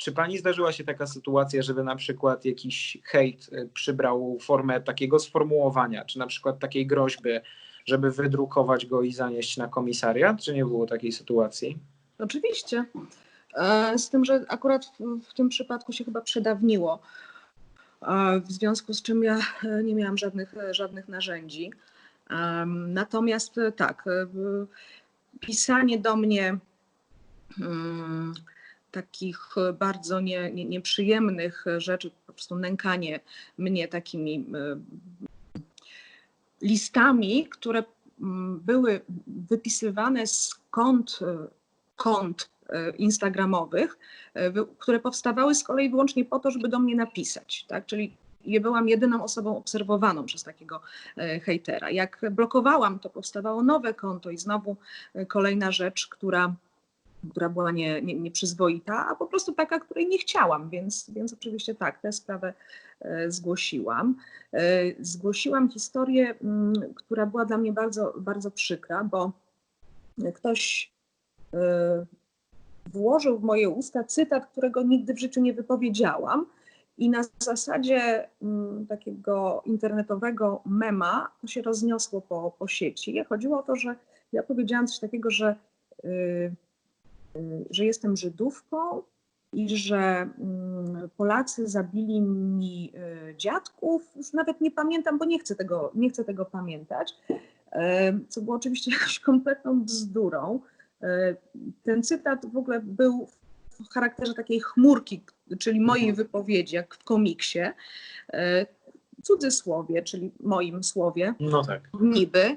czy pani zdarzyła się taka sytuacja, żeby na przykład jakiś hejt y, przybrał formę takiego sformułowania, czy na przykład takiej groźby, żeby wydrukować go i zanieść na komisariat? Czy nie było takiej sytuacji? Oczywiście. E, Z tym, że akurat w, tym przypadku się chyba przedawniło, e, w związku z czym ja e, nie miałam żadnych, e, żadnych narzędzi. Natomiast e, tak, e, pisanie do mnie mm, takich bardzo nie, nie, nieprzyjemnych rzeczy, po prostu nękanie mnie takimi e, listami, które były wypisywane z kont, e, kont e, instagramowych, e, wy- które powstawały z kolei wyłącznie po to, żeby do mnie napisać. Tak? Czyli ja byłam jedyną osobą obserwowaną przez takiego e, hejtera. Jak blokowałam, to powstawało nowe konto i znowu e, kolejna rzecz, która, która była nie, nie, nieprzyzwoita, a po prostu taka, której nie chciałam, więc, więc oczywiście tak, tę sprawę e, zgłosiłam. E, Zgłosiłam historię, mm, która była dla mnie bardzo, bardzo przykra, bo ktoś e, włożył w moje usta cytat, którego nigdy w życiu nie wypowiedziałam. I na zasadzie mm, takiego internetowego mema to się rozniosło po, po sieci. Chodziło o to, że ja powiedziałam coś takiego, że, że jestem Żydówką i że mm, Polacy zabili mi y, dziadków. Już nawet nie pamiętam, bo nie chcę tego, nie chcę tego pamiętać. E, Co było oczywiście jakąś kompletną bzdurą. Ten cytat w ogóle był w charakterze takiej chmurki, czyli mojej wypowiedzi, jak w komiksie. Cudzysłowie, czyli moim słowie, No tak. niby,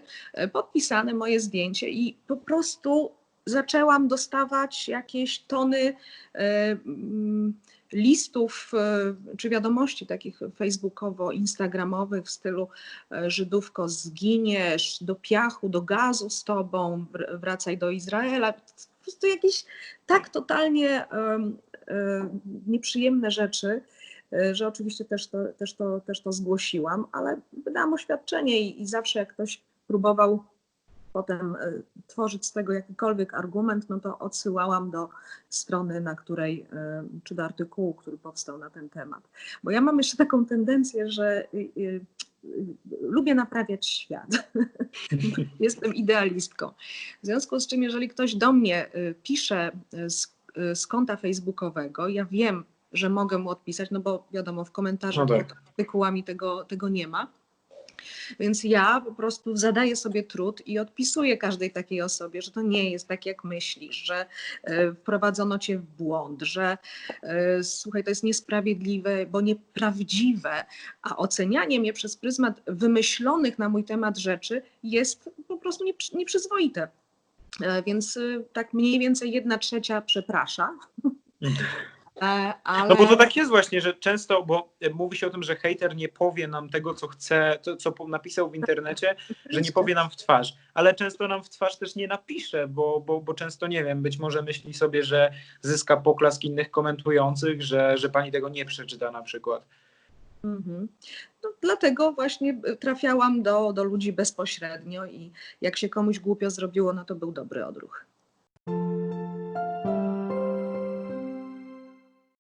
podpisane moje zdjęcie i po prostu zaczęłam dostawać jakieś tony e, mm, listów e, czy wiadomości takich facebookowo-instagramowych w stylu e, Żydówko zginiesz, do piachu, do gazu z tobą, wr- wracaj do Izraela. Po prostu jakieś tak totalnie em, em, nieprzyjemne rzeczy, że oczywiście też to, też to, też to zgłosiłam, ale wydałam oświadczenie i, i zawsze jak ktoś próbował potem e, tworzyć z tego jakikolwiek argument, no to odsyłałam do strony, na której, e, czy do artykułu, który powstał na ten temat. Bo ja mam jeszcze taką tendencję, że lubię naprawiać świat. Jestem idealistką. W związku z czym, jeżeli ktoś do mnie y, pisze z, z konta facebookowego, ja wiem, że mogę mu odpisać, no bo wiadomo, w komentarzach No tak. pod artykułami tego, tego nie ma. Więc ja po prostu zadaję sobie trud i odpisuję każdej takiej osobie, że to nie jest tak, jak myślisz, że e, wprowadzono cię w błąd, że e, słuchaj, to jest niesprawiedliwe, bo nieprawdziwe, a ocenianie mnie przez pryzmat wymyślonych na mój temat rzeczy jest po prostu nieprzy- nieprzyzwoite. E, Więc tak mniej więcej jedna trzecia przeprasza. E, Ale... No bo to tak jest właśnie, że często, bo mówi się o tym, że hejter nie powie nam tego, co chce, to, co napisał w internecie, że nie powie nam w twarz, ale często nam w twarz też nie napisze, bo, bo, bo często, nie wiem, być może myśli sobie, że zyska poklask innych komentujących, że, że pani tego nie przeczyta na przykład. Mhm. No, dlatego właśnie trafiałam do, do ludzi bezpośrednio i jak się komuś głupio zrobiło, no to był dobry odruch.